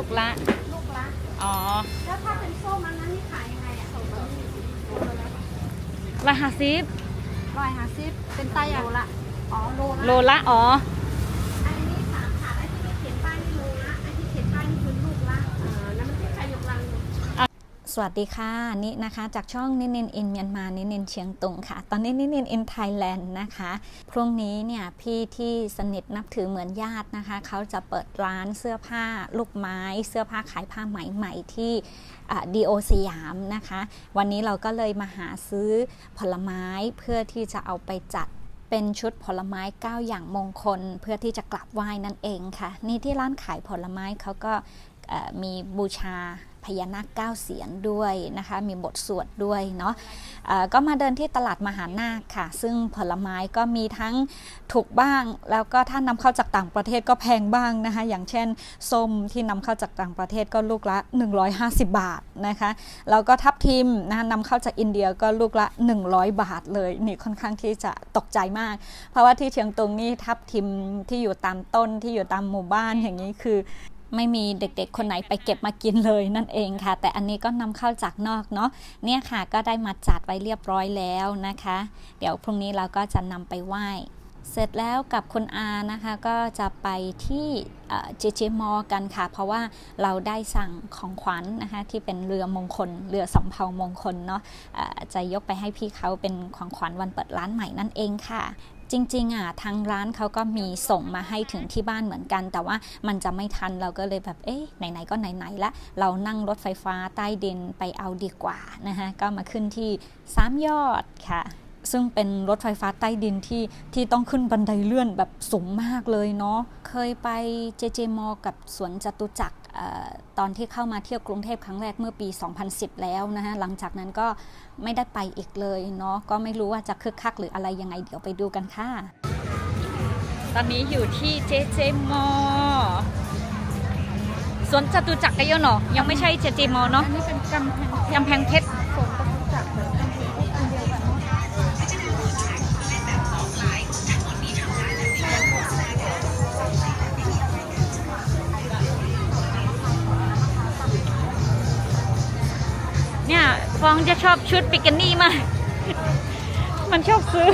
ลูกละ ลูกละอ๋อ แล้วถ้าเป็นส้มอันนั้นนี่ขายยังไงอะส้มละละห้าสิบร้อยห้าสิบเป็นไตอะโลละอ๋อโลละโลละอ๋อ สวัสดีค่ะนี่นะคะจากช่องนินนินอินเมียนมานินนินเชียงตุงค่ะ ตอนนี้นินนินอินไทยแลนด์นะคะพรุ่งนี้เนี่ยพี่ที่สนิทนับถือเหมือนญาตินะคะ เขาจะเปิดร้านเสื้อผ้าลูกไม้ เสื้อผ้าขายผ้าไหมใหม่ที่ดีโอสยามนะคะ วันนี้เราก็เลยมาหาซื้อผลไม้เพื่อที่จะเอาไปจัดเป็นชุดผลไม้ 9 อย่างมงคล เพื่อที่จะกลับไหว้นั่นเองค่ะ นี่ที่ร้านขายผลไม้เขาก็มีบูชา พญานาคเก้าเสียนด้วยนะคะ มีบทสวดด้วยเนาะเอ่อก็มาเดินที่ตลาดมหานาคค่ะ ซึ่งผลไม้ก็มีทั้งถูกบ้าง แล้วก็ถ้านำเข้าจากต่างประเทศก็แพงบ้างนะคะ อย่างเช่นส้มที่นำเข้าจากต่างประเทศก็ลูกละ 150 บาทนะคะ แล้วก็ทับทิมนะคะนำเข้าจากอินเดียก็ลูกละ 100 บาทเลยนี่ค่อนข้างที่จะตกใจมาก เพราะว่าที่เชียงตุงนี่ทับทิมที่อยู่ตามต้นที่อยู่ตามหมู่บ้านอย่างนี้คือ ไม่มีเด็กๆ คนไหนไปเก็บมากินเลยนั่นเองค่ะ แต่อันนี้ก็นำเข้าจากนอกเนาะเนี่ยค่ะก็ได้มาจัดไว้เรียบร้อยแล้วนะคะ เดี๋ยวพรุ่งนี้เราก็จะนำไปไหว้เสร็จแล้วกับคุณอานะคะก็จะไปที่เจเจมอกันค่ะ เพราะว่าเราได้สั่งของขวัญนะคะที่เป็นเรือมงคล เรือสำเภามงคลเนาะเอ่อจะยกไปให้พี่เขาเป็นของขวัญวันเปิดร้านใหม่นั่นเองค่ะ จริงๆอะทางร้านเขาก็มีส่งมาให้ถึงที่บ้านเหมือนกัน แต่ว่ามันจะไม่ทันเราก็เลยแบบเอ๊ะไหนๆก็ไหนๆละเรานั่งรถไฟฟ้าใต้ดินไปเอาดีกว่านะคะก็มาขึ้นที่สามยอดค่ะ ซึ่งเป็นรถไฟฟ้าใต้ดินที่ที่ต้องขึ้นบันไดเลื่อนแบบสูงมากเลยเนาะ เคยไปเจเจมอกับสวนจตุจักรเออตอนที่เข้ามาเที่ยวกรุงเทพครั้งแรกเมื่อปี 2010 แล้วนะคะหลังจากนั้นก็ไม่ได้ไปอีกเลยเนาะ ก็ไม่รู้ว่าจะคึกคักหรืออะไรยังไงเดี๋ยวไปดูกันค่ะ ตอนนี้อยู่ที่เจเจมอสวนจตุจักรกันเยอะเนาะยังไม่ใช่เจเจมอเนาะอันนี้เป็นกำแพงกำแพงเพชร ฟองจะชอบชุดปิกานี่มาก มันชอบซื้อ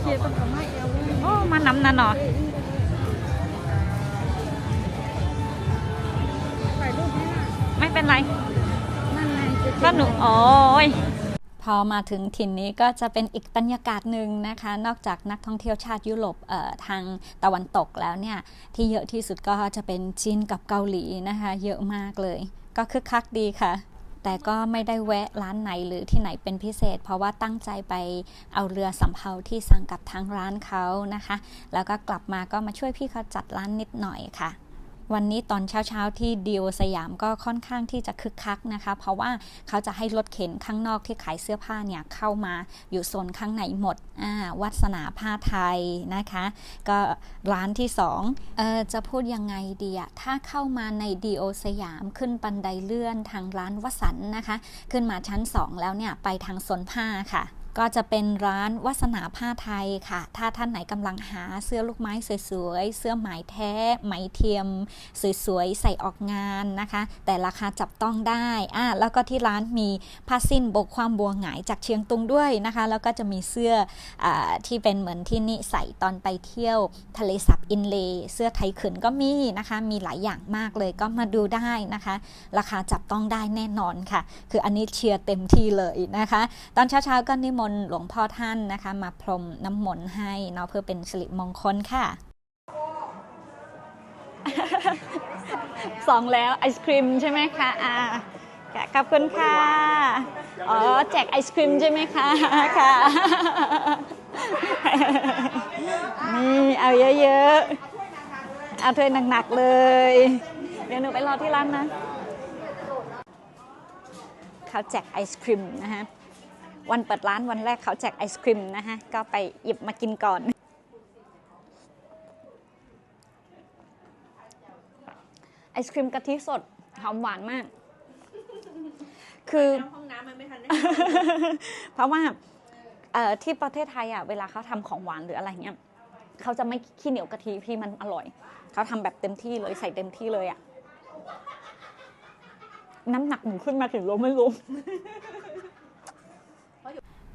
เขียนเป็นคำให้เอลเว้ยโอ้มานำนันเนาะถ่ายรูปให้หน่อยไม่เป็นไรนั่นไงเจ๊ๆก็หนูโอ้ยพ อมาถึงถิ่นนี้ก็จะเป็นอีกบรรยากาศหนึ่งนะคะ นอกจากนักท่องเที่ยวชาติยุโรปทางตะวันตกแล้วเนี่ย ที่เยอะที่สุดก็จะเป็นจีนกับเกาหลีนะคะ เยอะมากเลย ก็คึกคักดีค่ะแต่ก็ไม่ได้แวะร้านไหนหรือที่ไหนเป็นพิเศษ เพราะว่าตั้งใจไปเอาเรือสำเภาที่สั่งกับทางร้านเขานะคะ แล้วก็กลับมาก็มาช่วยพี่เขาจัดร้านนิดหน่อยค่ะ วันนี้ตอนเช้าๆที่ดีโอสยามก็ค่อนข้างที่จะคึกคักนะคะ เพราะว่าเขาจะให้รถเข็นข้างนอกที่ขายเสื้อผ้าเนี่ยเข้ามาอยู่โซนข้างในหมดอ่าวัสนาผ้าไทยนะคะ ก็ร้านที่สองเออจะพูดยังไงดีอะถ้าเข้ามาในดีโอสยามขึ้นบันไดเลื่อนทางร้านวสันต์นะคะ ขึ้นมาชั้น 2 แล้วเนี่ยไปทางโซนผ้าค่ะ ก็จะเป็นร้านวัสนาผ้าไทยค่ะ ถ้าท่านไหนกำลังหาเสื้อลูกไม้สวยๆ เสื้อไหมแท้ ไหมเทียม สวยๆ ใส่ออกงานนะคะ แต่ราคาจับต้องได้อะแล้วก็ที่ร้านมีผ้าสิ้นบกความบัวหงายจากเชียงตุงด้วยนะคะ แล้วก็จะมีเสื้ออที่เป็นเหมือนที่นี่ใส่ตอนไปเที่ยวทะเลสับอินเล เสื้อไทยขืนก็มีนะคะ มีหลายอย่างมากเลยก็มาดูได้นะคะ ราคาจับต้องได้แน่นอนค่ะ คืออันนี้เชียร์เต็มที่เลยนะคะ ตอนเช้าๆก็นิมนต์หลวงพ่อท่านนะคะ มาพรมน้ำมนต์ให้เนาะเพื่อเป็นสิริมงคลค่ะสองแล้วไอศครีมใช่ไหมคะอ่าขอบคุณค่ะ อ๋อ แจกไอศครีมใช่ไหมคะ ค่ะ นี่ เอาเยอะๆ เอาถ้วยหนักๆเลย เดี๋ยวหนูไปรอที่ร้านนะ เขาแจกไอศครีมนะฮะ วันเปิดร้านวันแรกเขาแจกไอศครีมนะฮะก็ไปหยิบมากินก่อน ไอศครีมกะทิสดหอมหวานมาก คือห้องน้ำมันไม่ทันได้เพราะว่าเอ่อที่ประเทศไทยอะเวลาเขาทำของหวานหรืออะไรเงี้ยเขาจะไม่ขี้เหนียวกะทิพี่มันอร่อย เขาทำแบบเต็มที่เลยใส่เต็มที่เลยอะน้ำหนักหนูขึ้นมาถึงโลไม่รู้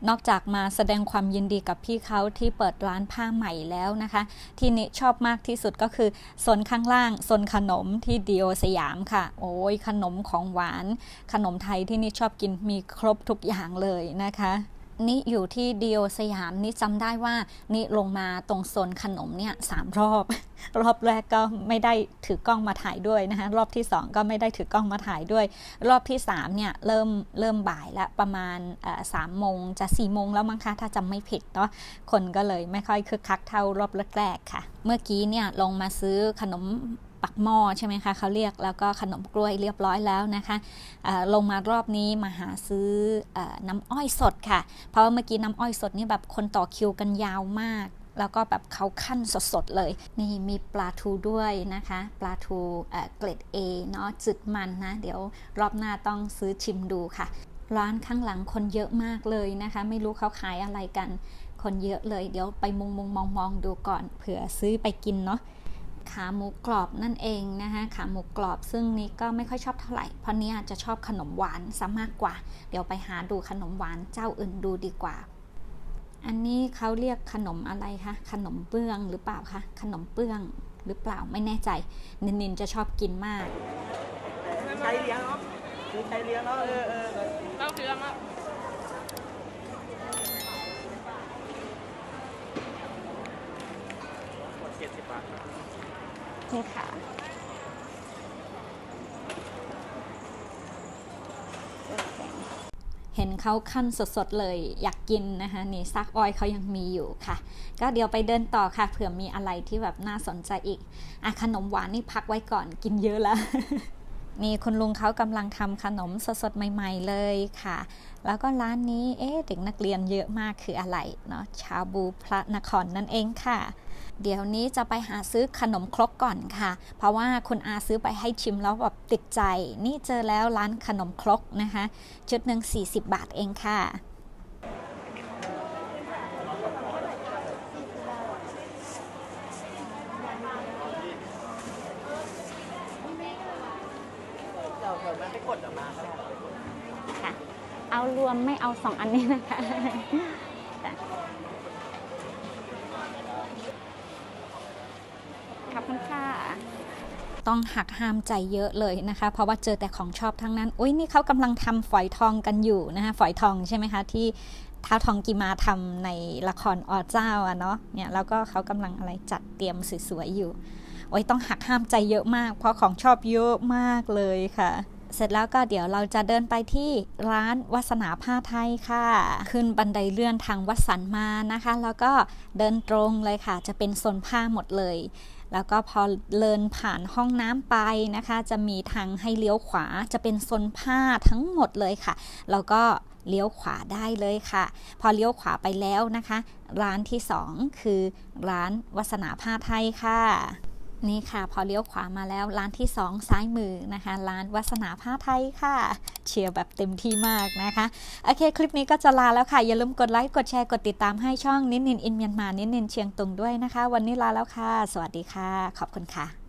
นอกจากมาแสดงความยินดีกับพี่เขาที่เปิดร้านผ้าใหม่แล้วนะคะ ที่นิชอบมากที่สุดก็คือโซนข้างล่างโซนขนมที่ดีโอสยามค่ะ โอ้ยขนมของหวาน ขนมไทยที่นิชอบกินมีครบทุกอย่างเลยนะคะ นี่อยู่ที่เดีโอสยามนี่จำได้ว่านี่ลงมาตรงโซนขนมเนี่ยสามรอบ รอบแรกก็ไม่ได้ถือกล้องมาถ่ายด้วยนะคะรอบที่2ก็ไม่ได้ถือกล้องมาถ่ายด้วย รอบที่3เนี่ยเริ่มเริ่มบ่ายแล้วประมาณสามโมงจะ4ี่โมงแล้วมั้งคะถ้าจำไม่ผิดเนาะคนก็เลยไม่ค่อยคึกคักเท่ารอบแรกๆค่ะ เมื่อกี้เนี่ยลงมาซื้อขนม ปักหม้อใช่ไหมคะเขาเรียกแล้วก็ขนมกล้วยเรียบร้อยแล้วนะคะลงมารอบนี้มาหาซื้ออน้ำอ้อยสดค่ะ เพราะว่าเมื่อกี้น้ำอ้อยสดนี่แบบคนต่อคิวกันยาวมาก แล้วก็แบบเขาขั้นสดๆเลย นี่มีปลาทูด้วยนะคะ ปลาทูเกรด A เนาะจืดมันนะ เดี๋ยวรอบหน้าต้องซื้อชิมดูค่ะ ร้านข้างหลังคนเยอะมากเลยนะคะ ไม่รู้เขาขายอะไรกัน คนเยอะเลย เดี๋ยวไปมุงมุงมองมองๆดูก่อนเผื่อซื้อไปกินเนาะ ขาหมูกรอบนั่นเองนะคะขาหมูกรอบซึ่งนี้ก็ไม่ค่อยชอบเท่าไหร่เพราะนี้ยจะชอบขนมหวานซะมากกว่า เดี๋ยวไปหาดูขนมหวานเจ้าอื่นดูดีกว่า อันนี้เขาเรียกขนมอะไรคะขนมเบื้องหรือเปล่าคะขนมเบื้องหรือเปล่าไม่แน่ใจ นินนินจะชอบกินมากใช้เลี้ยงเนาะใช้เลี้ยงเนาะเออเออเล่าเรื่องอะหมดเจ็ดสิบบาท นี่ค่ะเห็นเขาขั้นสดๆเลยอยากกินนะคะนี่ซักออยเขายังมีอยู่ค่ะ ก็เดี๋ยวไปเดินต่อค่ะเผื่อมีอะไรที่แบบน่าสนใจอีกอะขนมหวานนี่พักไว้ก่อนกินเยอะแล้ว นี่คุณลุงเขากำลังทำขนมสดๆ ใหม่ ๆ เลยค่ะ แล้วก็ร้านนี้เอ๊ะเด็กนักเรียนเยอะมากคืออะไรเนาะชาบูพระนครนั่นเองค่ะ เดี๋ยวนี้จะไปหาซื้อขนมครกก่อนค่ะ เพราะว่าคุณอาซื้อไปให้ชิมแล้วแบบติดใจ นี่เจอแล้วร้านขนมครกนะคะ ชุดหนึ่ง40 บาทเองค่ะ เจ้าเดมันไม้ค่ะ เอารวมไม่เอาสองอันนี้นะคะจ้ะขอบคุณค่ะต้องหักห้ามใจเยอะเลยนะคะ เพราะว่าเจอแต่ของชอบทั้งนั้น อุ้ยนี่เขากำลังทำฝอยทองกันอยู่นะคะ ฝอยทองใช่ไหมคะ ที่ท้าวทองกีมาทำในละครอเจ้าอะเนาะ เนี่ยแล้วก็เขากำลังอะไรจัดเตรียมสวยๆอยู่ โอ้ยต้องหักห้ามใจเยอะมาก เพราะของชอบเยอะมากเลยค่ะ เสร็จแล้วก็เดี๋ยวเราจะเดินไปที่ร้านวัสนาผ้าไทยค่ะ ขึ้นบันไดเลื่อนทางวัดสันมานะคะ แล้วก็เดินตรงเลยค่ะ จะเป็นโซนผ้าหมดเลย แล้วก็พอเดินผ่านห้องน้ำไปนะคะ จะมีทางให้เลี้ยวขวาจะเป็นโซนผ้าทั้งหมดเลยค่ะ แล้วก็เลี้ยวขวาได้เลยค่ะ พอเลี้ยวขวาไปแล้วนะคะ ร้านที่สองคือร้านวัสนาผ้าไทยค่ะ นี่ค่ะ พอเลี้ยวขวามาแล้วร้านที่ 2 ซ้ายมือนะคะ ร้านวัสนาผ้าไทยค่ะ เชียร์แบบเต็มที่มากนะคะ โอเค คลิปนี้ก็จะลาแล้วค่ะ อย่าลืมกดไลค์ กดแชร์ กดติดตามให้ช่องนินนินอินเมียนมานินนินเชียงตุงด้วยนะคะ วันนี้ลาแล้วค่ะ สวัสดีค่ะ ขอบคุณค่ะ